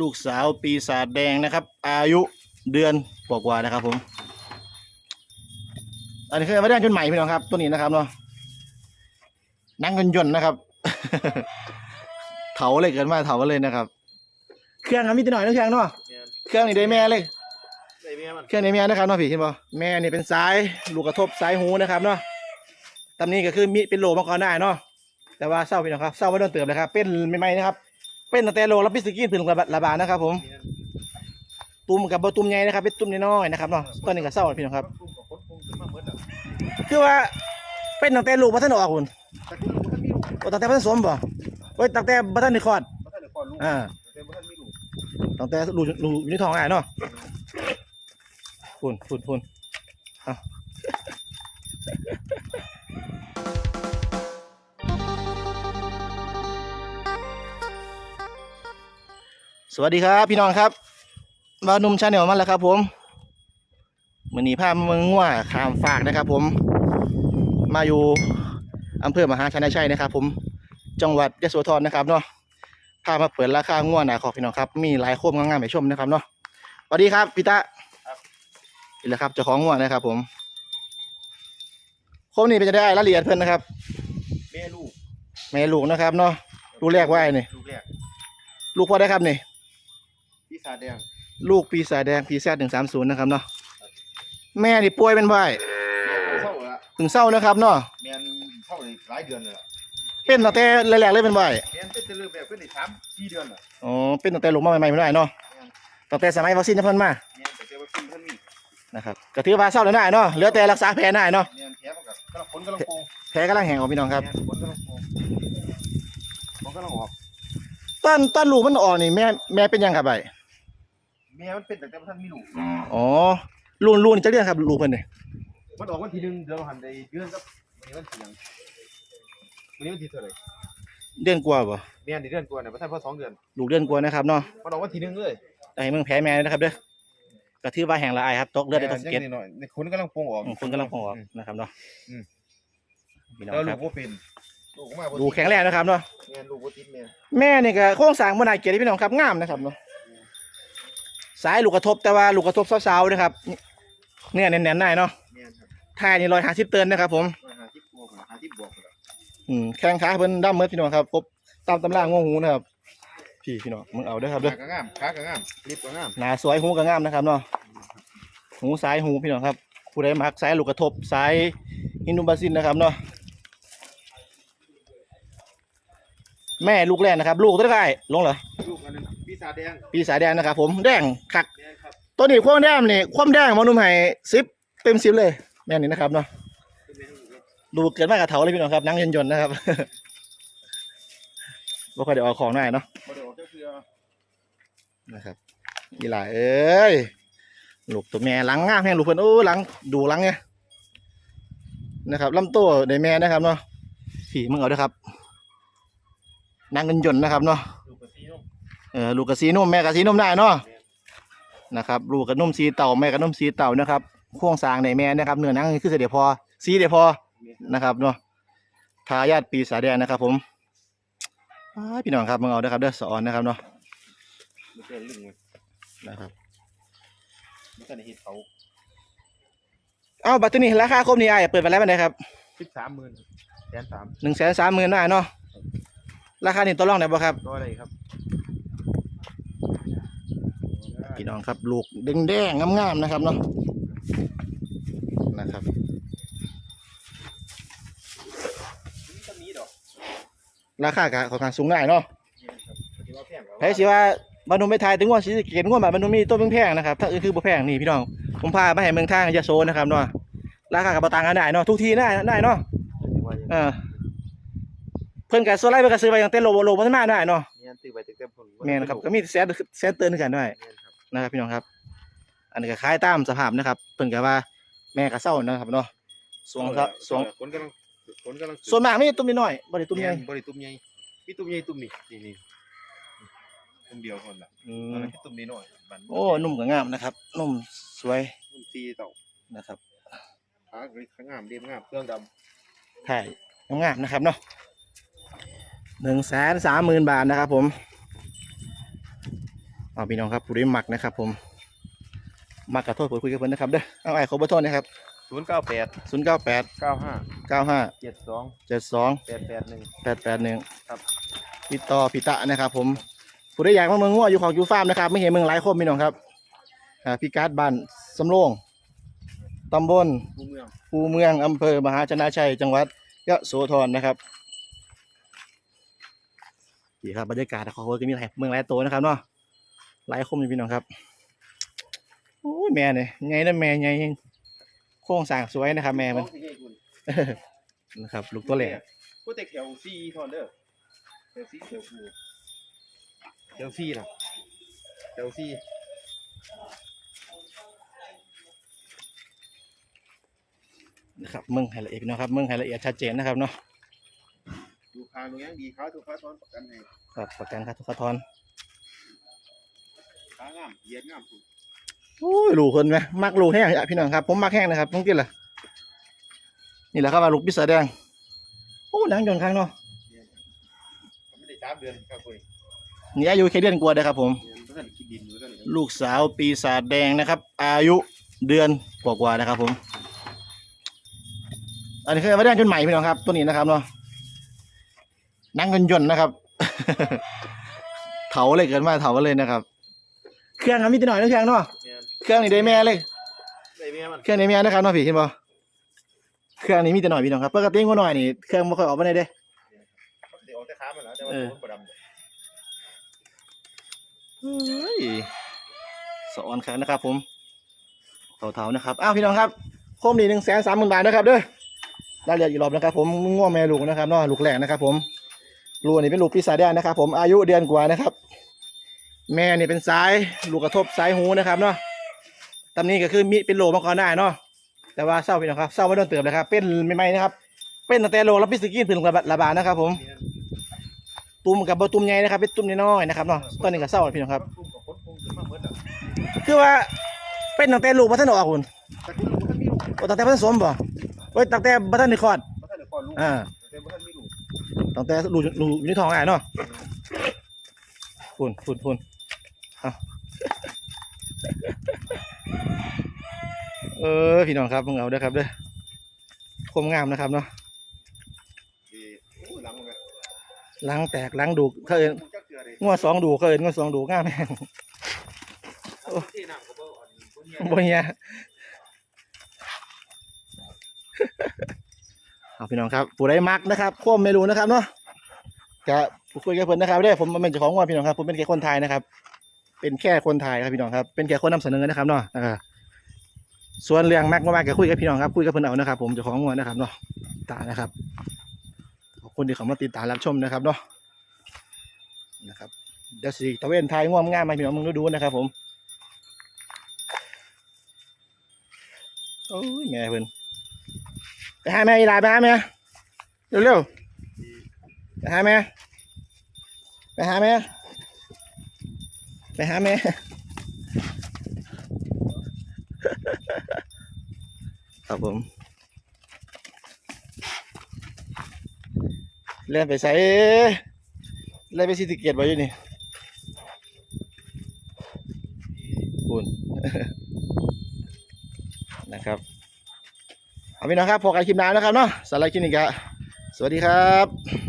ลูกสาวปีศาจแดงนะครับ อายุเดือนกว่าๆนะครับ ผม อันนี้คือมาได้จนใหม่พี่น้องครับ ตัวนี้นะครับเนาะนั่งยนยนต์นะครับ เถาเลยเกินมาเถาเลยนะครับ เครื่องอะมีแตัวหน่อยนะเครื่องเนาะเครื่องนี่ได้แม่เลยเครื่องนี้แม่นะครับเนาะพี่เห็นป่แม่นี่เป็นสายลูกกระทบสายหูนะครับเนาะตำนี้ก็คือมีเป็นโลมาก่อนได้เนาะแต่ว่าเศร้าพี่น้องครับเศร้าไม่โดนเติมเลยครับเป็นใหม่ๆนะครับ เป็นตั้งแต่โลแล้วพิสกี้ถึงระบาดนะครับ ผม ตุ้มกับบ่ตุ้มใหญ่นะครับเป็นตุ้มน้อยๆนะครับเนาะตอนนี้ก็เศร้าพี่น้องครับ คือว่าเป็นตั้งแต่ลูกพัฒนออกคุณตั้งแต่พัฒนสมบ่โอ้ตั้งแต่บัฒนในคอดอ่าตั้งแต่ลูกลูกอยู่ในท้องอะเนาะคุณคุณคุณเอา สวัสดีครับพี่น้องครับบาวหนุ่มชาแนลมาแล้วครับ ผมมือนีพามาเมืองง่วขามฝากนะครับ ผม มาอยู่อำเภอมหาชนะชัยนะครับ ผมจังหวัดยโสธรนะครับเนาะพามาเปิดราคาง่วหนาขอบพี่น้องครับ มีหลายโคมงามๆให้ชมนะครับเนาะสวัสดีครับพี่ตะนี่แหละครับเจ้าของง่วนะครับ ผมโคมนี้เป็นจะได้รายละเอียดเพื่อนนะครับแม่ลูกแม่ลูกนะครับเนาะลูกแรกไว้นี่ลูกแรกลูกพอได้ครับนี่ พี่สาแดงลูกปีศาจแดงปีแซดหนึ่งสามศูนย์นะครับเนาะแม่นี่ป่วยเป็นไว้แม่เศร้าละถึงเศร้านะครับเนาะแม่นเศร้าเลยหลายเดือนเลยล่ะเป็นตั้งแต่แรกๆเลยเป็นไว้แม่นเป็นแต่เริ่มแบบเป็นได้3 4เดือนล่ะอ๋อเป็นตั้งแต่ลูกมาใหม่ๆไม่ได้เนาะตั้งแต่สมัยวัคซีนจะเพิ่นมาแม่นแต่แต่ว่าขึ้นเพิ่นมีนะครับก็ถือว่าเศร้าแล้วได้เนาะเหลือแต่รักษาแผลได้เนาะแม่นแผลมันก็กำลังผลกำลังโปงแผลกำลังแห้งออกพี่น้องครับแม่นผลกำลังโปงผลกำลังออกต้นต้นลูกมันออกนี่แม่แม่เป็นยังครับไอ้ แม่มันเป็นแต่แต่บ่ท่านมีลูกอ๋อลูนลูนจะเรียกครับลูกเพิ่นนี่มันออกวันที่หนึ่งเดือนหันได้เดือนกับวันนี้วันที่หยังวันนี้วันที่เท่าไหร่เดือนกว่าบ่แม่นได้เดือนกว่าน่ะบ่ทันพอสองเดือนลูกเดือนกว่านะครับเนาะมันออกวันที่หนึ่งเลยแต่ให้เมืองแผลแม่นะครับเด้อก็ถือว่าแห้งละอายครับตกเลือดได้ต้องสะเก็ตแม่นยังนิดหน่อยในคนกำลังโปงออกอืมคนกำลังพองออกนะครับเนาะอืมพี่น้องแล้วคลูรับกบ่เป็นลูกมาบ่ดูแข็งแรงนะครับเนาะแม่นลูกบ่ติดแม่นแม่นี่ก็โครงสร้างบ่น่าเกลียดพี่น้องครับงามนะครับเนาะ สายลูกกระทบแต่ว่าลูกกระทบสาวๆนะครับเนี่ยแน่นๆได้เนาะแม่นครับท้ายนี่ร้อยห้าสิบเตินนะครับผม150บวก50บวกพุ่นล่ะอืมแข้งขาเพิ่นดำเมื่อพี่น้องครับครบตามตำรางงหูนะครับพี่พี่น้องมึงเอาเด้อครับเด้อขาก็งามขาก็งามลิบก็งามหน้าสวยหูก็งามนะครับเนาะหูซ้ายหูพี่น้องครับผู้ใดมักสายลูกกระทบสายอินโนบาซินนะครับเนาะแม่ลูกแรกนะครับ ลูกตัวได้ลงเหรอลูกอันนึงปี ศาจแดงปีสายแดงนะครับผมแดงคักแม่นครับตัวนี้ความแดงนี่ความแดงหมอหนุ่มให้สิบเต็มสิบเลยแม่นี่นะครับเนาะเป็นแม่ลูกครับดูเกิดมากกับเถาเลยพี่น้องครับนั่งยนต์ๆนะครับ บ่ค่อยได้ออกของได้เนาะ บ่ได้ออกจักเทื่อนะครับนี่ล่ะเอ้ยลูกตัวแม่หลังงามแห้งลูกเพิ่นโอ้หลังดูหลังไงนะครับลำตัวในแม่นะครับเนาะผีมึงเอาเด้อครับนางเงินยนต์นะครับเนาะ ออลูกกับสีนุ่มแม่กับสีนุ่มได้เนาะนะครับลูกกับนุ่มสีเต่าแม่กับนุ่มสีเต่านะครับโครงสร้างในแม่นะครับเนื้อหนังนี่คือเสด็จพอสีเดียวพอแม่นนะครับเนาะทายาทปีศาจแดงนะครับ ผมอ้ายพี่น้องครับมึงเอาเด้อครับเด้อสอนนะครับเนาะบ่เกินลึงเลยนะครับบ่ทันได้เฮ็ดเขาเอาบัตรนี้ราคาครบนี่ไอ้ายเปิดไปแล้วเป็นไงครับ13,000แสนสามหนึ่งแสนสามหมื่นได้เนาะราคานี่ต่อรองได้บ่ครับก็อะไรครับ พี่น้องครับ ลูกแดงๆงามๆนะครับเนาะนะครับก็มีดอกราคากะของการสูงได้เนาะที่ว่าแพงไผสิว่าบรรทุมไปทายถึงว่าสิเกณฑ์ว่าแบบบรรทุมมีตัวแพงๆนะครับถ้าอื่นคือบ่แพงนี่พี่น้องผมพามาให้เมืองทางยะโสนะครับเนาะราคากับบ่ต่างกันได้เนาะทุกทีได้ได้เนาะเออเพิ่นก็ส่วนไรเพิ่นก็ซื้อไปตั้งแต่โลโลบ่ทันมาได้เนาะแม่นซื้อไปตั้งแต่ผลแม่นครับก็มีแสนแสนเตือนกันด้วยแม่ นครับนะครับพี่น้องครับ อันนี้ก็คล้ายตามสภาพนะครับเพิ่นก็ว่าแม่ก็เศร้านะครับเนาะสวงครับสวงคนกำลังคนกำลังส่วนมากมีตุ้มนิดหน่อยบ่ได้ตุ้มใหญ่บ่ได้ตุ้มใหญ่มีตุ้มใหญ่ตุ้มนี่นี่นี่ตุ้มเดียวคนละอืตอนมนั้นที่ตุ้มนี้หน่อยบันโอ้นุ่มก็งามนะครับ นุ่มสวยตุ้มตีเต่านะครับขาเกยขางามเรียบงามเครื่องดถ่ายงามๆนะครับเนาะหนึ่งแสนสามหมื่นบาทนะครับผม เอาพี่น้องครับผู้ได้หมักนะครับ ผมมักกระโทษพูดคุยกับเพิ่นนะครับเด้อเอาไอ้ขอเบอร์โทรนะครับศูนย์เก้าแปดศูนย์เก้าแปดเก้าห้าเก้าห้าเจ็ดสองเจ็ดสองแปดแปดหนึ่ง แปดแปดหนึ่งครับติดต่อพิตะนะครับ ผมผู้ได้อยากมาเมืองงัวอยู่ของอยู่ฟาร์มนะครับไม่เห็นเมืองหลายคนพี่น้องครับอ่าพี่การ์ดบ้านสำโรงตำบล ผู้เมืองภูเมือง อำเภอ มหาชนะชัย จังหวัดยะโสธรนะครับดีครับบรรยากาศของเขาก็มีหลายเมืองหลายตัวนะครับเนาะ หลายคมอยู่พี่น้องครับโอ้ยแม่เนี่ยไงนะแม่ไงโครงสร้างสวยนะครับ แม่มันนะครับ ลูกตัวแหลกพูดแต่แถวซีทอนเด้อแถวซีแถวฟูแถวซีนะแถวซีนะครับเมืองให้ละเอียดพี่น้องครับเมืองให้ละเอียดชัดเจนนะครับเนาะดูคางตรงนี้ดีเขาทุกค้าทอนประกันให้ครับประกันค่าทุกขทอน ขางามเหยียดงามสุดโอ้ยลูกคนไหมมักลูกแห้งอะพี่น้องครับ ผมมักแห้งนะครับต้องกินเหรอนี่แหละครับว่าลูกพิซซ่าแดงโอ้หนังยนต์ครั้งเนาะไม่ได้สามเดือนครับคุยนี่อายุแค่เดือนกว่าเด้อครับผมเพื่อนกินดินเพื่อนลูกสาวปีศาจแดงนะครับ อายุเดือนกว่าๆนะครับผม อันนี้คือมาแดงจนใหม่พี่น้องครับ ตัวนี้นะครับเนาะหนังยนต์ยนต์นะครับ เถาเลยเกินมาเถาเลยนะครับ เครื่องอะมีแต่หน่อยนะเครื่องเนาะเครื่องนี่ได้แม่เลย ได้เมียมันเครื่องนี้มีอันนะครับเน้องพี่เห็นบ่เครื่องนี้มีแต่หน่อยพี่น้องครับปกติว่าหน่อยนี่เครื่องบ่ค่อยออกมาได้เด้ เดี๋ยวเอาแต่ขามันแล้วแต่ว่าเออ ตัวดำเฮ้ยสอนครับนะครับผมเถาๆนะครับ อ้าวพี่น้องครับ โคมนี่หนึ่งแสนสามหมื่นบาทนะครับเด้อรายละเอียดอีกรอบนะครับ ผมง่วงแม่ลูกนะครับเนาะลูกแรกนะครับ ผมลูกนี่เป็นลูกพิซซ่าแดนนะครับ ผมอายุเดือนกว่านะครับ แม่นี่เป็นสายลูกกระทบสายหูนะครับเนาะตำนี้ก็คือมีเป็นโลมาก่อนได้เนาะแต่ว่าเศร้าพี่น้องครับเศร้าไม่โดนเติมเลยครับเป็นใหม่ๆนะครับ เป็นตั้งแต่โลแล้วพิสกินถึงระบาดระบาดนะครับ ผม ตุ่มกับบตุ่มใหญ่นะครับเป็นตุ่มน้อยๆนะครับเนาะตอนนี้ก็เศร้าแล้วพี่น้องครับตุ้มกับคนคงขึ้นมาเมื่อน่ะคือว่าเป็นตั้งแต่ลูกบัทันออกคุณแต่คุณบ่ทันมีลูกโอ้ตั้งแต่บัทันสมบ่โอ้ยตั้งแต่บัทันได้คลอดบ่ทันได้คลอดลูกอ่าแต่บ่ทันมีลูกตั้งแต่ลูกลูกอยู่ในท้องอะเนาะพุ่นพุ่นพุ่นเอาเออพี่น้องครับมึงเอาเด้อครับเด้อคมงามนะครับเนาะดีโอ้หลังมันล้างแตกล้างดูกเขาเอินจักเทื่อเลยงัวสองดูกเขาเอินงัวสองดูกงามแม่งบ่อ่อนบ่เฮียบ่เฮียเอาพี่น้องครับผู้ใดมักนะครับควมไม่รู้นะครับเนาะจะพูดคุยกับเพิ่อนนะครับเด้ผมเป็นเจ้าของว่าพี่น้องครับผมเป็นแค่คนไทยนะครับ เป็นแค่คนไทยครับพี่น้องครับเป็นแค่คนนำเสนอนะครับเนาะอ่า ส่วนเรื่องมักมากก็คุยกับพี่น้องครับคุยกับเพิ่อนเอานะครับ ผมเจ้าของงัวนะครับเนาะตานะครับขอบคุณที่เขามาติดตามรับชมนะครับเนาะนะครับเดี๋ยวสิตะเวนไทยง่วงง่ายมาให้พี่น้องมึงดูนะครับ ผมโอ้ยแม่เพิ่นไปหาแม่อีลาไปหาแม่เร็วๆไปหาแม่ไปหาแม่ไปหาแม่ ครับผม เล่นไปใส่เล่นไปสิติเกตไว้อยู่นี่คุณนะครับเอาพี่น้องครับพอกันคลิปน้ำนะครับเนาะสำหรับคลิปนี้ก็สวัสดีครับ